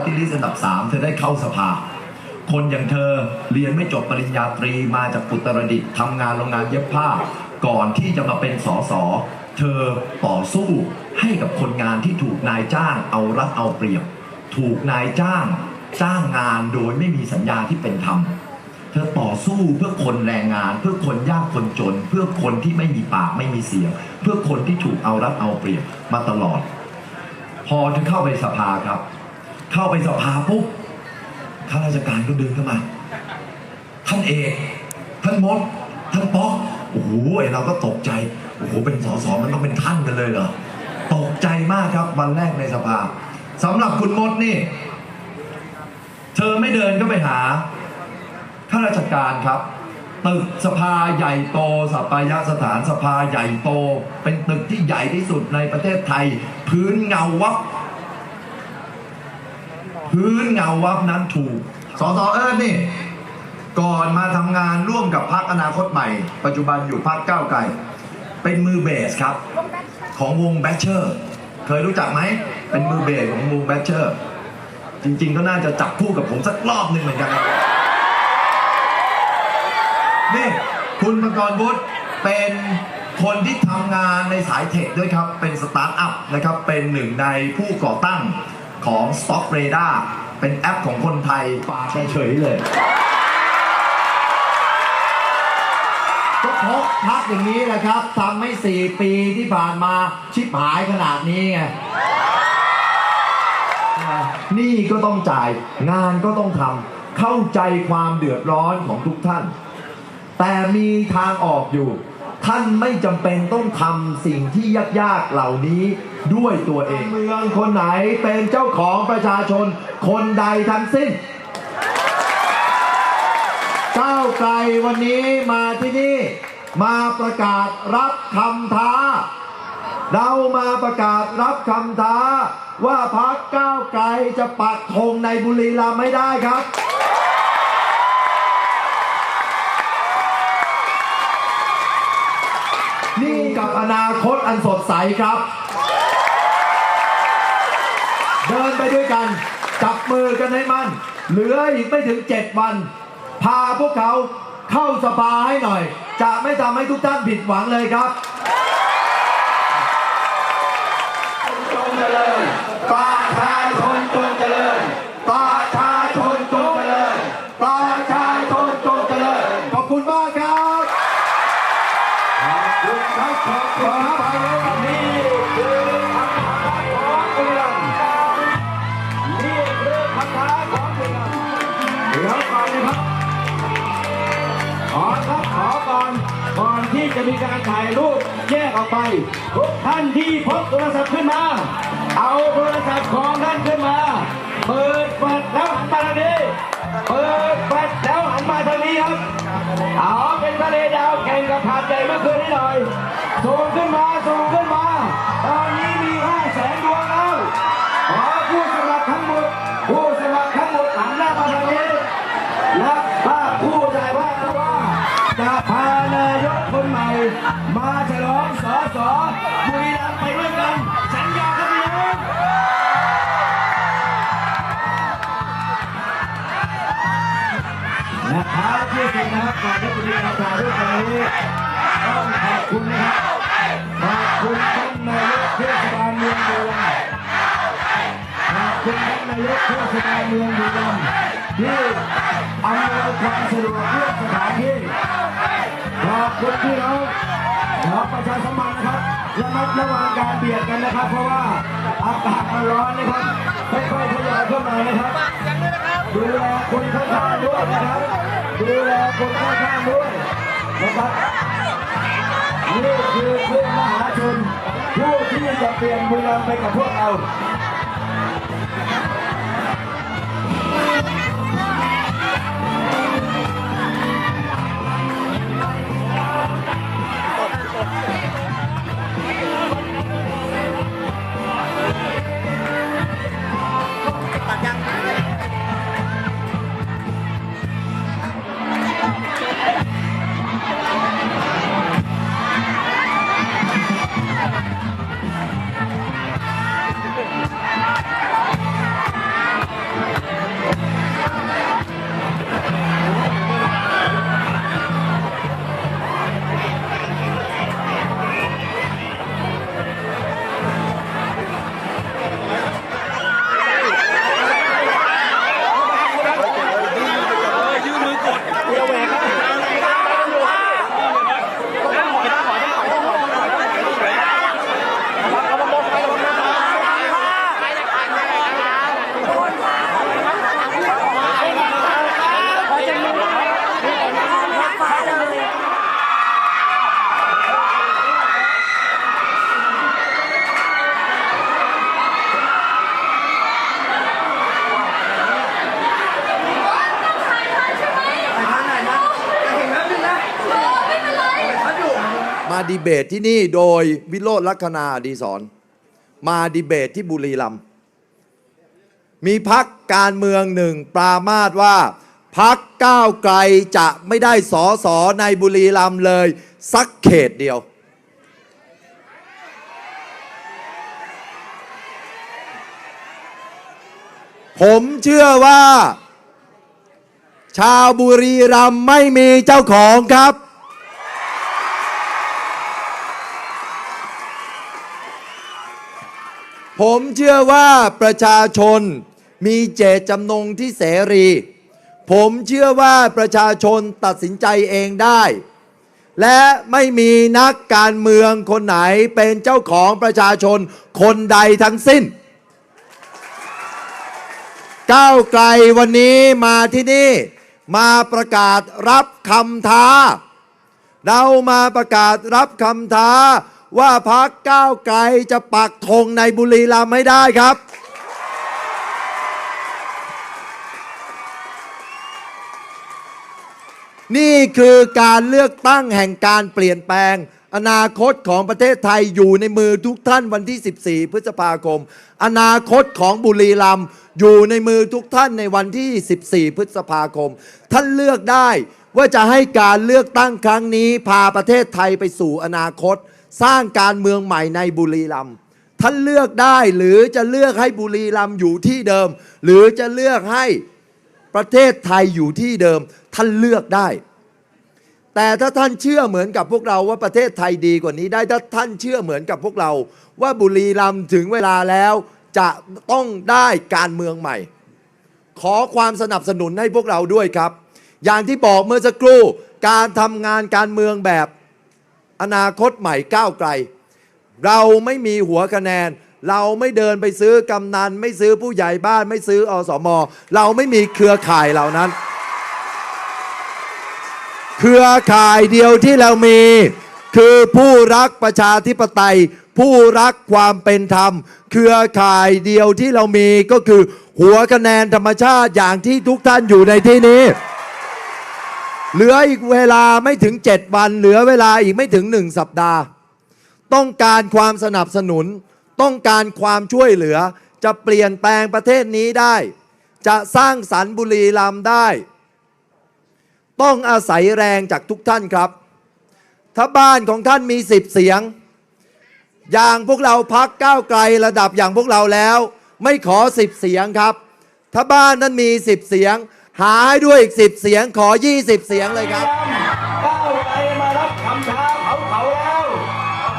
ร์ตี้ลิสต์อันดับ 3 เธอได้เข้าสภา คนอย่างเธอเรียนไม่จบปริญญาตรีมาจากอุตรดิตถ์ทำงานโรงงานเย็บผ้า ก่อนที่จะมาเป็นสสเธอต่อสู้ให้กับคนงานที่ถูกนายจ้างเอารัดเอาเปรียบ ถูกนายจ้างจ้างงานโดยไม่มีสัญญาที่เป็นธรรมเธอต่อสู้เพื่อคนแรงงาน เพื่อคนยากคนจน เพื่อคนที่ไม่มีปากไม่มีเสียง เพื่อคนที่ถูกเอารัดเอาเปรียบมาตลอด พอเธอเข้าไปสภาครับ เข้าไปสภาปุ๊บข้าราชการก็เดินเข้ามา ท่านเอกท่านมดท่านป๊อกโอ้โหเราก็ตกใจโอ้โหเป็นสสมันต้องเป็นท่านกันเลยเหรอตกใจมากครับวันแรกในสภาสำหรับคุณมดนี่ เธอไม่เดินก็ไปหาข้าราชการครับตึกสภาใหญ่โตสปายสถานสภาใหญ่โต เป็นตึกที่ใหญ่ที่สุดในประเทศไทย พื้นเงาวับ พื้นเงาวับนั้นถูก สสเอิร์ธนี่ ก่อนมาทำงานร่วมกับพรรคอนาคตใหม่ ปัจจุบันอยู่พรรคก้าวไกล เป็นมือเบสครับ ของวงแบชเชอร์ เคยรู้จักไหม เป็นมือเบสของวงแบชเชอร์ จริงๆ ก็น่าจะจับคู่กับผมสักรอบหนึ่งเหมือนกันนี่คุณมังกรวุฒิเป็นคนที่ทำงานในสายเทคด้วยครับ เป็นสตาร์ทอัพนะครับ เป็นหนึ่งในผู้ก่อตั้ง ของ Stock Radar เป็นแอปของคนไทยปาไปเฉยเลย ก็เพราะพักอย่างนี้แหละครับทำให้ 4 ปีที่ผ่านมาชิบหายขนาดนี้ไงหนี่ก็ต้องจ่ายงานก็ต้องทำเข้าใจความเดือดร้อนของทุกท่าน แต่มีทางออกอยู่ ท่านไม่จำเป็นต้องทำสิ่งที่ยากๆเหล่านี้ด้วยตัวเอง เมืองคนไหนเป็นเจ้าของประชาชนคนใดทั้งสิ้นก้าวไกลวันนี้มาที่นี่ มาประกาศรับคำท้า เรามาประกาศรับคำท้า ว่าพักก้าวไกลจะปักธงในบุรีรัมย์ไม่ได้ครับ คตอันสดใสครับ เดินไปด้วยกัน จับมือกันให้มัน เหลืออีกไม่ถึงเจ็ดวัน พาพวกเขาเข้าสภาให้หน่อย จะไม่ทำให้ทุกท่านผิดหวังเลยครับ จะมีการถ่ายรูปแยกออกไปทุกท่านที่พกโทรศัพท์ขึ้นมา เอาโทรศัพท์ของท่านขึ้นมา เปิดเปิดแล้วหันมาทางนี้ เปิดเปิดแล้วหันมาทางนี้ครับ เอาเป็นทะเลดาวแข่งกับผาดใหญ่เมื่อคืนนี้หน่อยส่งขึ้น และท้ายที่สุดนะครับก่อนที่จะมีการถ่ายรูปกันนี้ต้องขอบคุณนะครับขอบคุณท่านนายกเทศบาลเมืองบุรีรัมย์ขอบคุณท่านนายกเทศบาลเมืองบุรีรัมย์ที่อำนวยความสะดวกเรื่องสถานที่ขอบคุณพี่น้องขอประชาสัมพันธ์นะครับ ระมัดระวังการเบียดกันนะครับ เพราะว่าอากาศมันร้อนนะครับค่อยๆทยอยเข้ามานะครับดูแลคนข้างๆด้วยนะครับดูแลคนข้างๆด้วยนะครับนี่คือเพื่อนมหาชนผู้ที่จะเปลี่ยนบุรีรัมย์ไปกับพวกเรา ดีเบตที่นี่โดยวิโรธลัคนาดีสอนมาดีเบตที่บุรีรัมย์มีพักการเมืองหนึ่งปรามาสว่าพักก้าวไกลจะไม่ได้สอสอในบุรีรัมย์เลย สักเขตเดียว ผมเชื่อว่า ชาวบุรีรัมย์ไม่มีเจ้าของครับ ผมเชื่อว่าประชาชนมีเจตจำนงที่เสรี ผมเชื่อว่าประชาชนตัดสินใจเองได้ และไม่มีนักการเมืองคนไหนเป็นเจ้าของประชาชนคนใดทั้งสิ้น ก้าวไกลวันนี้มาที่นี่มาประกาศรับคำท้า เรามาประกาศรับคำท้า ว่าพักก้าวไกลจะปักธงในบุรีรัมย์ให้ได้ครับ นี่คือการเลือกตั้งแห่งการเปลี่ยนแปลง อนาคตของประเทศไทยอยู่ในมือทุกท่านวันที่ 14 พฤษภาคม อนาคตของบุรีรัมย์อยู่ในมือทุกท่านในวันที่ 14 พฤษภาคม ท่านเลือกได้ว่าจะให้การเลือกตั้งครั้งนี้ พาประเทศไทยไปสู่อนาคต สร้างการเมืองใหม่ในบุรีรัมย์ท่านเลือกได้หรือจะเลือกให้บุรีรัมย์อยู่ที่เดิม หรือจะเลือกให้ประเทศไทยอยู่ที่เดิม ท่านเลือกได้ แต่ถ้าท่านเชื่อเหมือนกับพวกเราว่าประเทศไทยดีกว่านี้ได้ถ้าท่านเชื่อเหมือนกับพวกเรา ว่าบุรีรัมย์ถึงเวลาแล้วจะต้องได้การเมืองใหม่ ขอความสนับสนุนให้พวกเราด้วยครับ อย่างที่บอกเมื่อสักครู่การทำงานการเมืองแบบ อนาคตใหม่ก้าวไกล เราไม่มีหัวคะแนน เราไม่เดินไปซื้อกำนัน ไม่ซื้อผู้ใหญ่บ้านไม่ซื้ออสมอเราไม่มีเครือข่ายเหล่านั้น เครือข่ายเดียวที่เรามี คือผู้รักประชาธิปไตย ผู้รักความเป็นธรรม เครือข่ายเดียวที่เรามีก็คือ หัวคะแนนธรรมชาติอย่างที่ทุกท่านอยู่ในที่นี้ เหลืออีกเวลาไม่ถึง 7 วัน เหลือเวลาอีกไม่ถึง 1 สัปดาห์ ต้องการความสนับสนุน ต้องการความช่วยเหลือ จะเปลี่ยนแปลงประเทศนี้ได้ จะสร้างสรรค์บุรีรัมย์ได้ ต้องอาศัยแรงจากทุกท่านครับ ถ้าบ้านของท่านมีสิบเสียง อย่างพวกเราพักก้าวไกลระดับอย่างพวกเราแล้ว ไม่ขอสิบเสียงครับ ถ้าบ้านนั้นมีสิบเสียง หาให้ด้วยอีกสิบเสียงขอ 20 เสียงเลยครับ ก้าวไกลมารับคำท้าเขาเขาแล้ว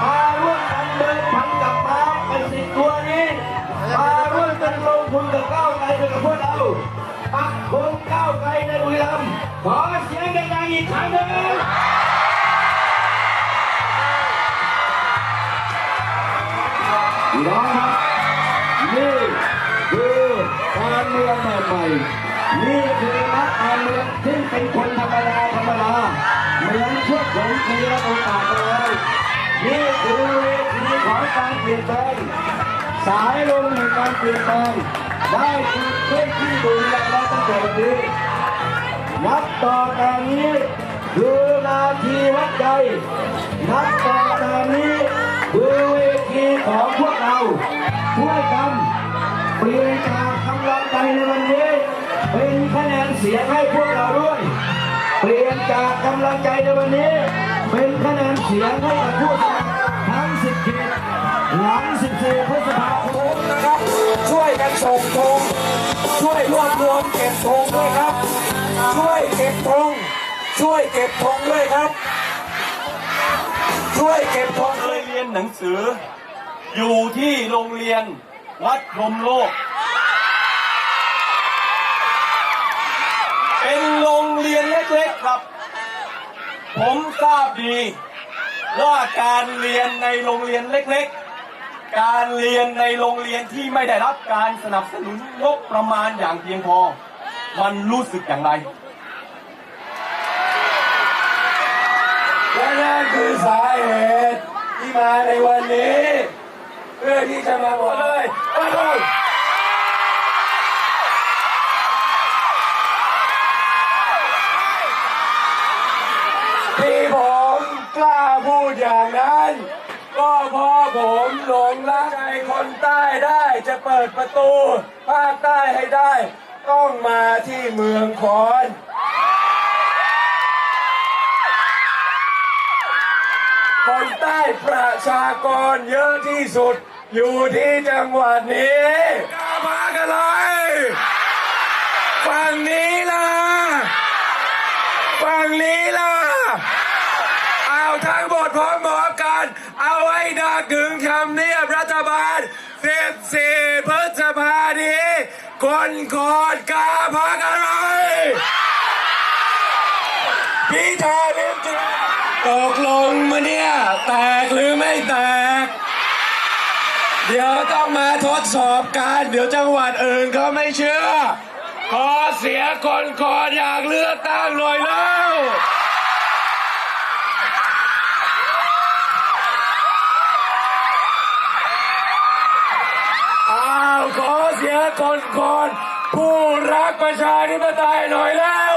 มาร่วมกันเดินพันกับม้าเป็นสิบตัวนี้ มาร่วมกันลงทุนกับก้าวไกลไปกับพวกเราปักธงก้าวไกลในบุรีรัมย์ขอเสียงดังๆอีกครั้งหนึ่ง พี่น้อง ลี่ยนแปลงสายลมแห่งการเปลี่ยนแปลงได้ถูกเคลื่อนที่ดูแลแล้วตั้งแต่วันนี้นับต่อแต่นี้คือนาทีวัดใจนับต่อแต่นี้คือเวทีของพวกเราช่วยกันเปลี่ยนจากกำลังใจในวันนี้เป็นคะแนนเสียงให้พวกเราด้วย เปลี่ยนจากกำลังใจในวันนี้ เป็นคะแนนเสียงให้กับผู้สมัครทั้ง10เขต หลัง 14 พฤษภาคมนะครับ ช่วยกันส่งธงช่วยรวบรวมเก็บธงด้วยครับ ช่วยเก็บธงช่วยเก็บธงด้วยครับ ช่วยเก็บธงเคยเรียนหนังสือ อยู่ที่โรงเรียนวัดพรมโลก เป็นโรงเรียนเล็กๆครับ ผมทราบดีว่าการเรียนในโรงเรียนเล็กๆ การเรียนในโรงเรียนที่ไม่ได้รับการสนับสนุนงบประมาณอย่างเพียงพอ มันรู้สึกอย่างไรและนั่นคือสาเหตุที่มาในวันนี้ เพื่อที่จะมาบอกเลยว่าเราที่ผมกล้าพูดอย่างนั้น ก็เพราะผมหลงรักใจคนใต้ได้จะเปิดประตูภาคใต้ให้ได้ ต้องมาที่เมืองคอนคนใต้ประชากรเยอะที่สุดอยู่ที่จังหวัดนี้กามากันเลยฝั่งนี้ล่ะฝั่งนี้ล่ะ เอาทั้งหมดพร้อมๆกัน เอาไว้ดักถึงคำเนียบรัฐบาล14พฤษภานี้คนกอดกาพักอะไรพิธาลิมจุตกลงมาเนี่ย แตกหรือไม่แตก เดี๋ยวต้องมาทดสอบกัน เดี๋ยวจังหวัดอื่นเขาไม่เชื่อ ขอเสียคนคอดอยากเลือกตั้งหน่อยแล้ว ขอเสียคนคอนผู้รักประชาธิปไตยหน่อยแล้ว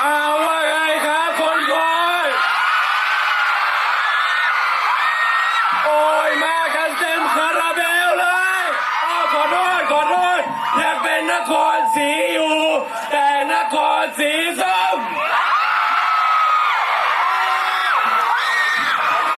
เอาว่าไงครับคนคอยโอ้ยมากันเต็มคาราเบลเลยเอาขอโทษขอโทษอยากเป็นนครสีอยู่ แต่นครสีส้ม